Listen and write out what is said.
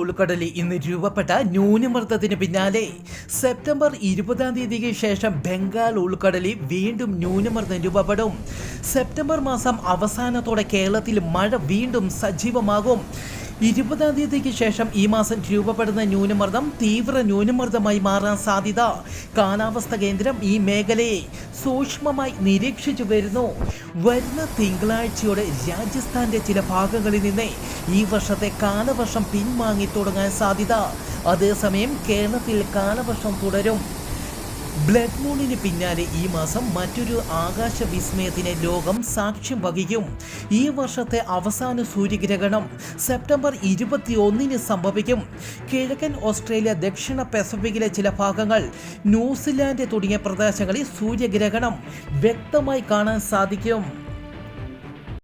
ഉൾക്കടലിൽ ഇന്ന് രൂപപ്പെട്ട ന്യൂനമർദ്ദത്തിന് പിന്നാലെ സെപ്റ്റംബർ ഇരുപതാം തീയതിക്ക് ശേഷം ബംഗാൾ ഉൾക്കടലിൽ വീണ്ടും ന്യൂനമർദ്ദം രൂപപ്പെടും. സെപ്റ്റംബർ മാസം അവസാനത്തോടെ കേരളത്തിൽ മഴ വീണ്ടും സജീവമാകും. ഇരുപതാം തീയതിക്ക് ശേഷം ഈ മാസം രൂപപ്പെടുന്ന ന്യൂനമർദ്ദം തീവ്ര ന്യൂനമർദ്ദമായി മാറാൻ സാധ്യത. കാലാവസ്ഥ കേന്ദ്രം ഈ മേഖലയെ സൂക്ഷ്മമായി നിരീക്ഷിച്ചു വരുന്നു. വരുന്ന തിങ്കളാഴ്ചയോടെ രാജസ്ഥാന്റെ ചില ഭാഗങ്ങളിൽ നിന്ന് ഈ വർഷത്തെ കാലവർഷം പിൻവാങ്ങി തുടങ്ങാൻ സാധ്യത. അതേസമയം കേരളത്തിൽ കാലവർഷം തുടരും. ബ്ലഡ് മൂണിന് പിന്നാലെ ഈ മാസം മറ്റൊരു ആകാശ വിസ്മയത്തിന് ലോകം സാക്ഷ്യം വഹിക്കും. ഈ വർഷത്തെ അവസാന സൂര്യഗ്രഹണം സെപ്റ്റംബർ ഇരുപത്തിയൊന്നിന് സംഭവിക്കും. കിഴക്കൻ ഓസ്ട്രേലിയ ദക്ഷിണ പസഫിക്കിലെ ചില ഭാഗങ്ങൾ ന്യൂസിലാൻഡ് തുടങ്ങിയ പ്രദേശങ്ങളിൽ സൂര്യഗ്രഹണം വ്യക്തമായി കാണാൻ സാധിക്കും.